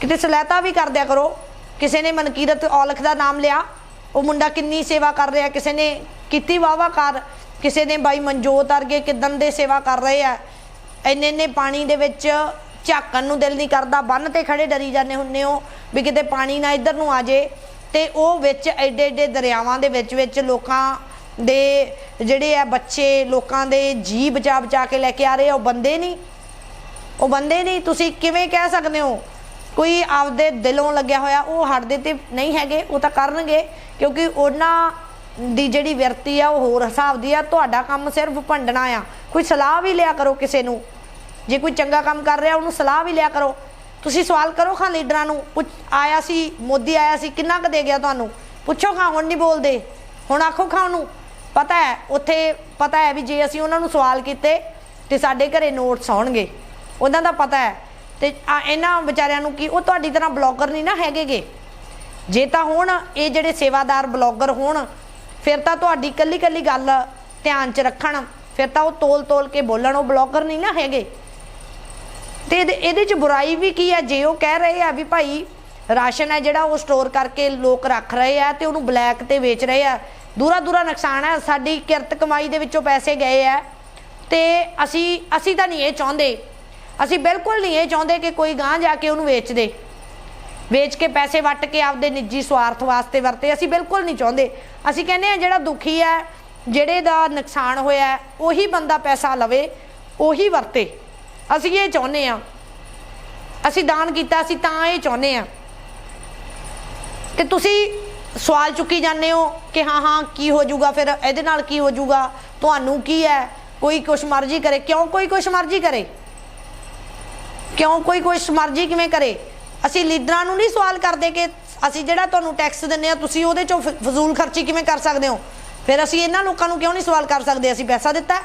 ਕਿਤੇ ਸਲੈਤਾ ਵੀ ਕਰ ਦਿਆ ਕਰੋ। ਕਿਸੇ ਨੇ ਮਨਕੀਰਤ ਔਲਖ ਦਾ ਨਾਮ ਲਿਆ, ਉਹ ਮੁੰਡਾ ਕਿੰਨੀ ਸੇਵਾ ਕਰ ਰਿਹਾ, ਕਿਸੇ ਨੇ ਕੀਤੀ ਵਾਵਾ ਕਰ, ਕਿਸੇ ਨੇ ਬਾਈ ਮਨਜੋਤ ਅਰਗੇ ਕਿਦਨ ਦੇ ਸੇਵਾ ਕਰ ਰਹੇ ਆ। ਇੰਨੇ ਇੰਨੇ ਪਾਣੀ ਦੇ ਵਿੱਚ ਝਾਕਣ ਨੂੰ ਦਿਲ ਨਹੀਂ ਕਰਦਾ, ਬੰਨ ਤੇ ਖੜੇ ਡਰੀ ਜਾਂਦੇ ਹੁੰਨੇ ਹੋ ਵੀ ਕਿਤੇ ਪਾਣੀ ਨਾ ਇੱਧਰ ਨੂੰ ਆ ਜੇ। ਤੇ ਉਹ ਵਿੱਚ ਐਡੇ ਐਡੇ ਦਰਿਆਵਾਂ ਦੇ ਵਿੱਚ ਵਿੱਚ ਲੋਕਾਂ ਦੇ ਜਿਹੜੇ ਆ ਬੱਚੇ, ਲੋਕਾਂ ਦੇ ਜੀ ਬਚਾ ਬਚਾ ਕੇ ਲੈ ਕੇ ਆ ਰਹੇ ਆ, ਉਹ ਬੰਦੇ ਨਹੀਂ। ਉਹ ਬੰਦੇ ਨਹੀਂ, ਤੁਸੀਂ ਕਿਵੇਂ ਕਹਿ ਸਕਦੇ ਹੋ? ਕੋਈ ਆਪਦੇ ਦਿਲੋਂ ਲੱਗਿਆ ਹੋਇਆ, ਉਹ ਹਟਦੇ ਤੇ ਨਹੀਂ ਹੈਗੇ, ਉਹ ਤਾਂ ਕਰਨਗੇ, ਕਿਉਂਕਿ ਉਹਨਾਂ ਦੀ ਜਿਹੜੀ ਵਿਰਤੀ ਆ, ਉਹ ਹੋਰ ਹਿਸਾਬ ਦੀ ਆ, ਤੁਹਾਡਾ ਕੰਮ ਸਿਰਫ ਭੰਡਣਾ ਆ। ਕੋਈ ਸਲਾਹ ਵੀ ਲਿਆ ਕਰੋ ਕਿਸੇ ਨੂੰ। ਜੇ ਕੋਈ ਚੰਗਾ ਕੰਮ ਕਰ ਰਿਹਾ, ਉਹਨੂੰ ਸਲਾਹ ਵੀ ਲਿਆ ਕਰੋ। ਤੁਸੀਂ ਸਵਾਲ ਕਰੋ ਖਾਂ ਲੀਡਰਾਂ ਨੂੰ, ਪੁੱਛ, ਆਇਆ ਸੀ, ਮੋਦੀ ਆਇਆ ਸੀ, ਕਿੰਨਾ ਕੁ ਦੇ ਗਿਆ ਤੁਹਾਨੂੰ? ਪੁੱਛੋ ਖਾਂ, ਹੁਣ ਨਹੀਂ ਬੋਲਦੇ। ਹੁਣ ਆਖੋ ਖਾਂ ਉਹਨੂੰ। ਪਤਾ ਹੈ, ਉੱਥੇ ਪਤਾ ਹੈ ਵੀ ਜੇ ਅਸੀਂ ਉਹਨਾਂ ਨੂੰ ਸਵਾਲ ਕੀਤੇ, ਤੇ ਸਾਡੇ ਘਰੇ ਨੋਟਸ ਆਉਣਗੇ। ਉਹਨਾਂ ਦਾ ਪਤਾ ਹੈ। ਤੇ ਆ ਇਹਨਾਂ ਵਿਚਾਰਿਆਂ ਨੂੰ ਕੀ, ਉਹ ਤੁਹਾਡੀ ਤਰ੍ਹਾਂ ਬਲੌਗਰ ਨਹੀਂ ਨਾ ਹੈਗੇਗੇ। ਜੇ ਤਾਂ ਹੋਣ ਇਹ ਜਿਹੜੇ ਸੇਵਾਦਾਰ ਬਲੌਗਰ ਹੋਣ, ਫਿਰ ਤਾਂ ਤੁਹਾਡੀ ਕੱਲੀ ਕੱਲੀ ਗੱਲ ਧਿਆਨ 'ਚ ਰੱਖਣ, ਫਿਰ ਤਾਂ ਉਹ ਤੋਲ ਤੋਲ ਕੇ ਬੋਲਣ, ਉਹ ਬਲੌਗਰ ਨਹੀਂ ਨਾ ਹੈਗੇ। ਤੇ ਇਹਦੇ ਇਹਦੇ 'ਚ ਬੁਰਾਈ ਵੀ ਕੀ ਹੈ? ਜੇ ਉਹ ਕਹਿ ਰਹੇ ਆ ਵੀ ਭਾਈ ਰਾਸ਼ਨ ਹੈ ਜਿਹੜਾ ਉਹ ਸਟੋਰ ਕਰਕੇ ਲੋਕ ਰੱਖ ਰਹੇ ਆ ਤੇ ਉਹਨੂੰ ਬਲੈਕ ਤੇ ਵੇਚ ਰਹੇ ਆ ਦੂਰਾ ਦੂਰਾ ਨੁਕਸਾਨ ਹੈ, ਸਾਡੀ ਕਿਰਤ ਕਮਾਈ ਦੇ ਵਿੱਚੋਂ ਪੈਸੇ ਗਏ ਆ। ਤੇ ਅਸੀਂ ਅਸੀਂ ਤਾਂ ਨਹੀਂ ਇਹ ਚਾਹੁੰਦੇ ਅਸੀਂ ਬਿਲਕੁਲ ਨਹੀਂ ਇਹ ਚਾਹੁੰਦੇ ਕਿ ਕੋਈ ਗਾਂ ਜਾ ਕੇ ਉਹਨੂੰ ਵੇਚ ਦੇ। ਵੇਚ ਕੇ ਪੈਸੇ ਵੱਟ ਕੇ ਆਪਦੇ ਨਿੱਜੀ ਸਵਾਰਥ ਵਾਸਤੇ ਵਰਤੇ, ਅਸੀਂ ਬਿਲਕੁਲ ਨਹੀਂ ਚਾਹੁੰਦੇ। ਅਸੀਂ ਕਹਿੰਦੇ ਆ ਜਿਹੜਾ ਦੁਖੀ ਹੈ, ਜਿਹੜੇ ਦਾ ਨੁਕਸਾਨ ਹੋਇਆ, ਉਹੀ ਬੰਦਾ ਪੈਸਾ ਲਵੇ, ਉਹੀ ਵਰਤੇ। ਅਸੀਂ ਇਹ ਚਾਹੁੰਦੇ ਆ ਅਸੀਂ ਦਾਨ ਕੀਤਾ, ਅਸੀਂ ਤਾਂ ਇਹ ਚਾਹੁੰਦੇ ਆ ਤੇ ਤੁਸੀਂ ਸਵਾਲ ਚੁੱਕੀ ਜਾਂਦੇ ਹੋ ਕਿ ਹਾਂ ਹਾਂ, ਕੀ ਹੋ ਜਾਊਗਾ, ਫਿਰ ਇਹਦੇ ਨਾਲ ਕੀ ਹੋ ਜਾਊਗਾ? ਤੁਹਾਨੂੰ ਕੀ ਹੈ? ਕੋਈ ਕੁਛ ਮਰਜ਼ੀ ਕਰੇ। ਕਿਉਂ ਕੋਈ ਕੁਛ ਮਰਜ਼ੀ ਕਰੇ? ਕਿਉਂ ਕੋਈ ਕੁਛ ਮਰਜ਼ੀ ਕਿਵੇਂ ਕਰੇ? ਅਸੀਂ ਲੀਡਰਾਂ ਨੂੰ ਨਹੀਂ ਸਵਾਲ ਕਰਦੇ ਕਿ ਅਸੀਂ ਜਿਹੜਾ ਤੁਹਾਨੂੰ ਟੈਕਸ ਦਿੰਨੇ ਆ ਤੁਸੀਂ ਉਹਦੇ ਚੋਂ ਫਜ਼ੂਲ ਖਰਚੀ ਕਿਵੇਂ ਕਰ ਸਕਦੇ ਹੋ? ਫਿਰ ਅਸੀਂ ਇਹਨਾਂ ਲੋਕਾਂ ਨੂੰ ਕਿਉਂ ਨਹੀਂ ਸਵਾਲ ਕਰ ਸਕਦੇ? ਅਸੀਂ ਪੈਸਾ ਦਿੱਤਾ।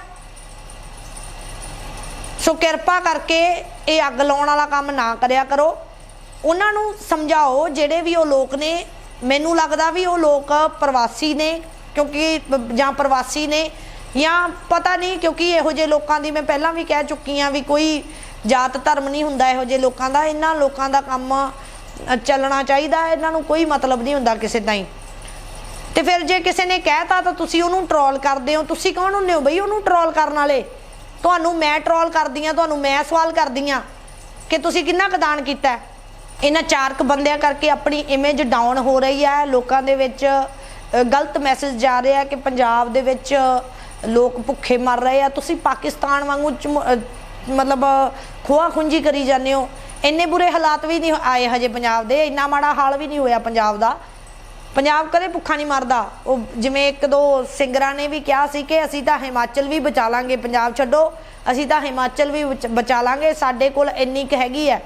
ਸੋ ਕਿਰਪਾ ਕਰਕੇ ਇਹ ਅੱਗ ਲਾਉਣ ਵਾਲਾ ਕੰਮ ਨਾ ਕਰਿਆ ਕਰੋ। ਉਹਨਾਂ ਨੂੰ ਸਮਝਾਓ ਜਿਹੜੇ ਵੀ ਉਹ ਲੋਕ ਨੇ। ਮੈਨੂੰ ਲੱਗਦਾ ਵੀ ਉਹ ਲੋਕ ਪ੍ਰਵਾਸੀ ਨੇ, ਕਿਉਂਕਿ ਜਾਂ ਪ੍ਰਵਾਸੀ ਨੇ। ਜਾਂ ਪਤਾ ਨਹੀਂ, ਕਿਉਂਕਿ ਇਹੋ ਜਿਹੇ ਲੋਕਾਂ ਦੀ ਮੈਂ ਪਹਿਲਾਂ ਵੀ ਕਹਿ ਚੁੱਕੀ ਆ ਵੀ ਕੋਈ ਜਾਤ ਧਰਮ ਨਹੀਂ ਹੁੰਦਾ ਇਹੋ ਜਿਹੇ ਲੋਕਾਂ ਦਾ। ਇਹਨਾਂ ਲੋਕਾਂ ਦਾ ਕੰਮ ਚੱਲਣਾ ਚਾਹੀਦਾ, ਇਹਨਾਂ ਨੂੰ ਕੋਈ ਮਤਲਬ ਨਹੀਂ ਹੁੰਦਾ ਕਿਸੇ ਦਾ ਹੀ ਤੇ ਫਿਰ ਜੇ ਕਿਸੇ ਨੇ ਕਹਿਤਾ ਤਾਂ ਤੁਸੀਂ ਉਹਨੂੰ ਟਰੋਲ ਕਰਦੇ ਹੋ। ਤੁਸੀਂ ਕੌਣ ਹੁੰਦੇ ਹੋ ਬਈ ਉਹਨੂੰ ਟਰੋਲ ਕਰਨ ਵਾਲੇ? ਤੁਹਾਨੂੰ ਮੈਂ ਟਰੋਲ ਕਰਦੀ ਆ ਤੁਹਾਨੂੰ ਮੈਂ ਸਵਾਲ ਕਰਦੀ ਆ ਕਿ ਤੁਸੀਂ ਕਿੰਨਾ ਕੁ ਦਾਨ ਕੀਤਾ? ਇਹਨਾਂ ਚਾਰ ਚਾਰਕ ਬੰਦਿਆਂ ਕਰਕੇ ਆਪਣੀ ਇਮੇਜ ਡਾਊਨ ਹੋ ਰਹੀ ਹੈ। ਲੋਕਾਂ ਦੇ ਵਿੱਚ ਗਲਤ ਮੈਸੇਜ ਜਾ ਰਿਹਾ ਕਿ ਪੰਜਾਬ ਦੇ ਵਿੱਚ ਲੋਕ ਭੁੱਖੇ ਮਰ ਰਹੇ ਆ, ਤੁਸੀਂ ਪਾਕਿਸਤਾਨ ਵਾਂਗੂ ਚਮ- ਮਤਲਬ, ਖੋਆ ਖੁੰਜੀ ਕਰੀ ਜਾਂਦੇ ਹੋ। ਇੰਨੇ ਬੁਰੇ ਹਾਲਾਤ ਵੀ ਨਹੀਂ ਆਏ ਹਜੇ ਪੰਜਾਬ ਦੇ, ਇੰਨਾ ਮਾੜਾ ਹਾਲ ਵੀ ਨਹੀਂ ਹੋਇਆ ਪੰਜਾਬ ਦਾ। ਪੰਜਾਬ ਕਦੇ ਭੁੱਖਾ ਨਹੀਂ ਮਰਦਾ। ਉਹ ਜਿਵੇਂ ਇੱਕ ਦੋ ਸਿੰਗਰਾਂ ਨੇ ਵੀ ਕਿਹਾ ਸੀ ਕਿ ਅਸੀਂ ਤਾਂ ਹਿਮਾਚਲ ਵੀ ਬਚਾ ਲਾਂਗੇ, ਪੰਜਾਬ ਛੱਡੋ, ਅਸੀਂ ਤਾਂ ਹਿਮਾਚਲ ਵੀ ਬਚ- ਬਚਾ ਲਾਂਗੇ, ਸਾਡੇ ਕੋਲ ਇੰਨੀ ਕੁ ਹੈਗੀ ਹੈ।